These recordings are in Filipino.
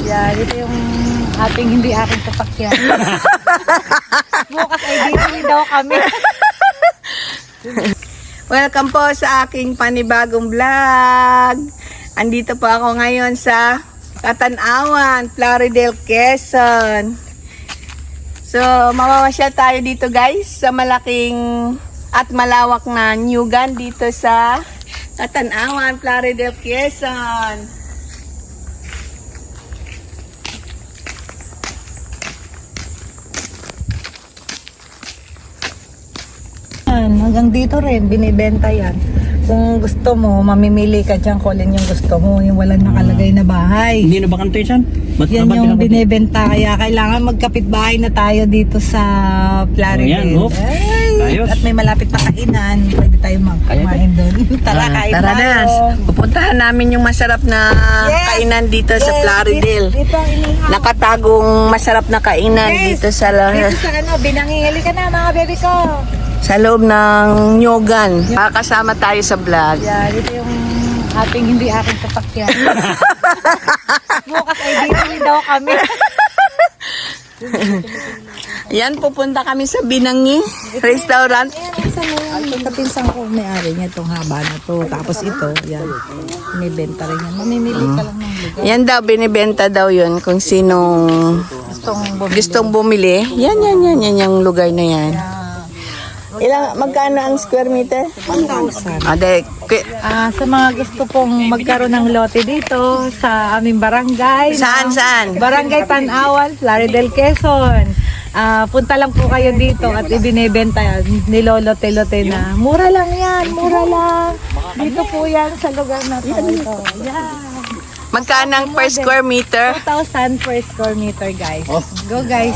Yan, ito yung ating hindi aking sasakyan. Bukas ay dito daw kami. Welcome po sa aking panibagong vlog. Andito po ako ngayon sa Katanawan, Floridel, Quezon. So, mamamasyal tayo dito guys sa malaking at malawak na nyugan dito sa Katanawan, Floridel, Quezon. Yan, hanggang dito rin, binibenta yan. Kung gusto mo, mamimili ka dyan, kulin yung gusto mo, yung walang nakalagay na bahay. Hindi na ba kanto yan? Ba't Yan yung pinakot- binibenta, kaya kailangan magkapit-bahay na tayo dito sa Plaridel. Ayan, oh. Ay, Ayos. at may malapit na kainan, pwede tayo magkumain doon. Tara, Ah, kain Tara tayo. na, pupuntahan namin yung masarap na Yes. kainan dito sa Yes, Plaridel. Dito, dito ang inihaw. Nakatagong masarap na kainan Yes. dito sa Dito sa ano, binangihili ka na mga baby ko. Sa loob ng Nyogan. Kakasama tayo sa vlog. Yan, ito yung ating hindi aking sasakyan. Bukas ay dito daw kami. Yan, pupunta kami sa Binangi Restaurant. Sa mga kapinsang ko may-ari niya itong haba na to. Tapos ito, yan. Binibenta rin yan. Mamimili ka lang ng lugar. Yan daw, binibenta daw yun kung sinong Gustong bumili. gustong bumili. Yan, yan, yan, yan yung lugar na yan. Ilang, magkano ang square meter? 1,000. Ah, de, ki- Ah, sa mga gusto pong magkaroon ng lote dito sa aming barangay. saan, no? saan? Barangay Tanawan, Plaridel, Quezon. Ah, punta lang po kayo dito at ibinebenta yan. Nilolote-lote na. Mura lang yan, mura lang. Dito po yan sa lugar na to. Ito. Yan. Magkano ang per square meter? 2,000 per square meter, guys. Oh. Go, guys.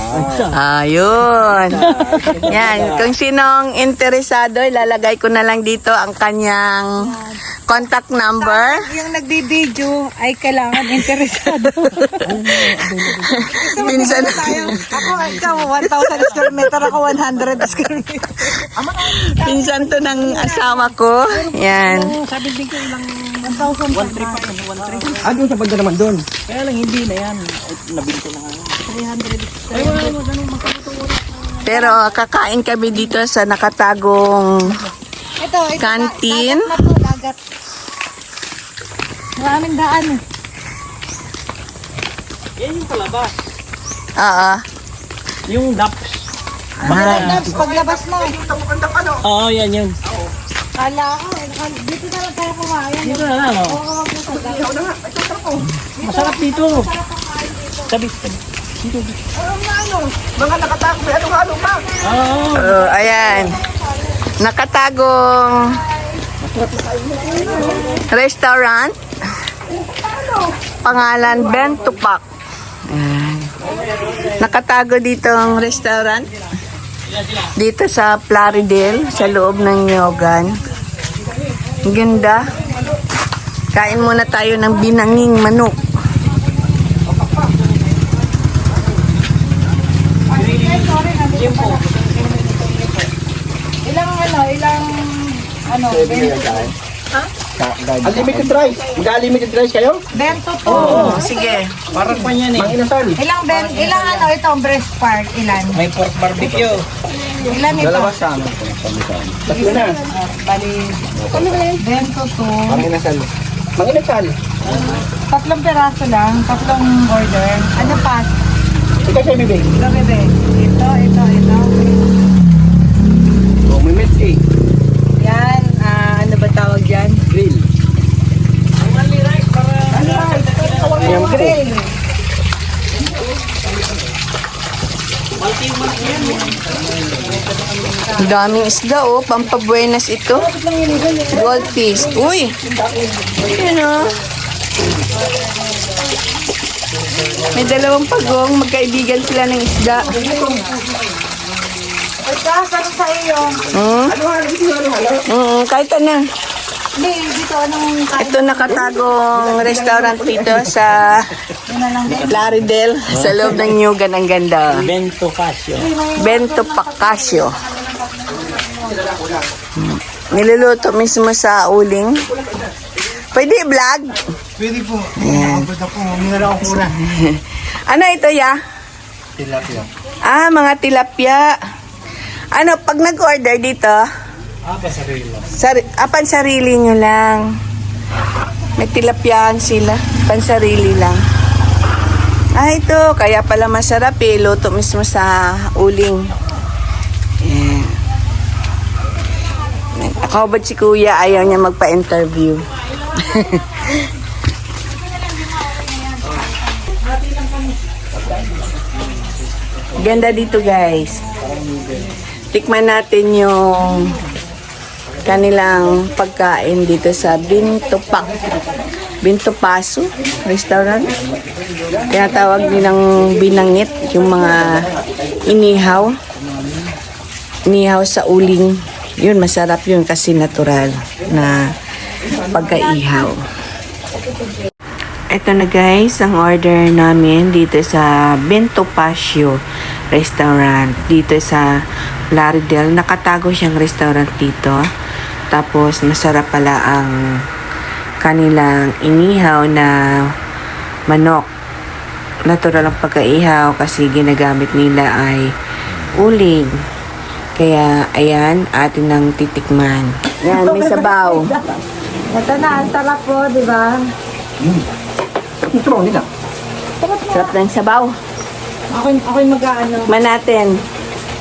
Ayun. Yan. Kung sinong interesado, ilalagay ko na lang dito ang kanyang contact number. Yung nagbibideo ay kailangan interesado. Gusto mo Minsan- Ako, ikaw, 1,000 square meter. Ako, 100 square meter. Pinsan to ng asawa ko. Yan. Sabi bigyan lang 1,500. 1,300 pa yun, 1,300. Ah, doon sa banda naman doon. Kaya lang hindi na yan. At nabinto na nga yun. 300. Ay, wala mo, ganun. Pero kakain kami dito sa nakatagong ito, ito, canteen. Dagat na to, dagat. Maraming daan. Yan yung palabas. Oo. Yung daps. Ah. Daps, paglabas mo. Ano? Oo, yan yun. Kala ko, eh, dito na lang tayo kumain. Dito na lang, oh. Oo, wag mo sa dagat. Masarap dito. Sabi, sabi. Dito, dito. Oo. Oh, ayan. Nakatagong restaurant. Pangalan Bentupak. Ayan. Nakatago dito ang restaurant. Dito sa Plaridel, sa loob ng Nyogan. Ang Ganda. Kain muna tayo ng binanging manok. Ilang ano, ilang ano, bento, Unlimited rice. Mag-unlimited rice kayo? bento to. Oh, sige. Parang pa yan eh. Mang inasal. Ilang ben, ilang ano ito, breast part, ilan? May pork barbecue. Ilan ito? Dalawa sa amin. Tatlo na. Ah, bali, bento to. Mang inasal. Mang inasal. Tatlong peraso lang, tatlong order. Ano pa? Ikaw siya bibig. Ito, bebe. Ito, ito, ito. Oh, may meat eh. Yan, ah, ano ba tawag yan? Ang daming isda oh, pampabuenas ito. Goldfish. Uy! Yan oh. May dalawang pagong, magkaibigan sila ng isda. Ano sa iyo? Hmm? Mm, kahit ano. Hindi, dito, anong? Ito nakatagong restaurant dito sa. Plaridel, sa loob ng Nyugan. Ang ganda. Bento Casio. Bento Pacasio. Niluluto mismo sa uling. Pwede i-vlog? Pwede po. Lang muna. Ano ito, ya? Tilapia. Ah, mga tilapia. Ano, pag nag-order dito, Ah, pasarili. sari, ah, pansarili nyo lang. May tilapyaan sila. Pansarili lang. Ah, ito. Kaya pala masarap eh. Luto mismo sa uling. Ako ba't si kuya ayaw niya magpa-interview? Ganda dito guys. Tikman natin yung kanilang pagkain dito sa Bintopak. Bintopaso restaurant. Kaya tawag nilang binangit yung mga inihaw. Inihaw sa uling. Yun, masarap yun kasi natural na pagkaihaw. Ito na guys, ang order namin dito sa Bento Pasio restaurant. Dito sa Laridel. Nakatago siyang restaurant dito. Tapos masarap pala ang kanilang inihaw na manok. Natural ang pagkaihaw kasi ginagamit nila ay uling. Kaya ayan, atin ang titikman. Yan, may sabaw. Ito na, ang sarap po, di ba? Ang tumaw nila. Sarap ng sabaw. Ako, ako yung mag-ano. Man natin.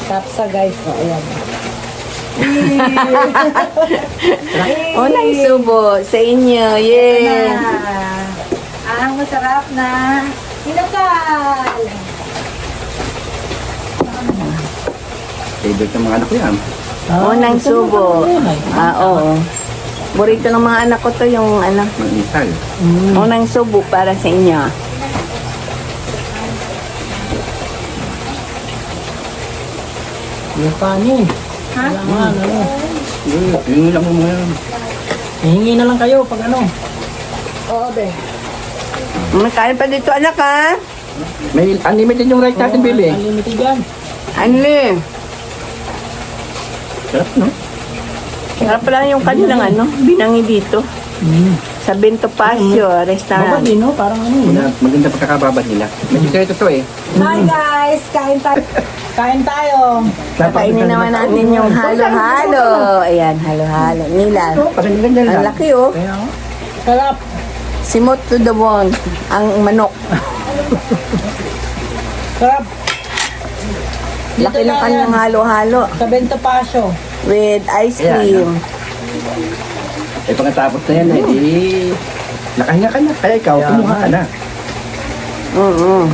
Tapsa guys. O, ayan. Unang subo sa inyo. Yeah. Ah, ang masarap na inukal. Favorite ng mga anak ko yan. Unang subo. Ah, oo. Burito ng mga anak ko to yung ano. Mag-intal. Unang subo para sa inyo. Yung kanin. Ha? Mga ano. Yun lang mo yan. Hihingi na lang kayo pag ano. Oo, be. May kain pa dito anak ha? May unlimited yung rice natin, baby. Unlimited yan. Ano Sarap, no? Sarap lang yung kanilang ano, binangi dito. Mm. Sa Bento Pasio Baba restaurant. din no? Parang ano yun. Maganda, maganda pagkakababad nila. May sikreto to eh. Hi guys! Kain tayo. Kain tayo. Kakainin naman natin yung halo-halo. Ayan, halo-halo. Nila. Ang laki oh. Oh. Sarap. Simot to the bone. Ang manok. Sarap. Laki ng kanyang halo-halo. Sa Bento Pasio. With ice Ayan, cream. Eh, pagkatapos na yan, eh, di... Nakahinga ka na. Kaya ikaw, Kaya kumuha ka na. Mm-mm.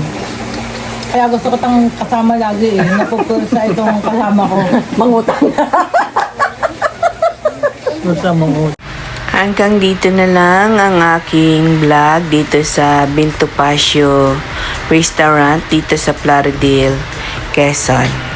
Kaya gusto ko tang kasama lagi eh. Napupulsa itong kasama ko. Mangutang. Gusto mo. Hanggang dito na lang ang aking vlog dito sa Binto Pasio Restaurant dito sa Plaridel, Quezon.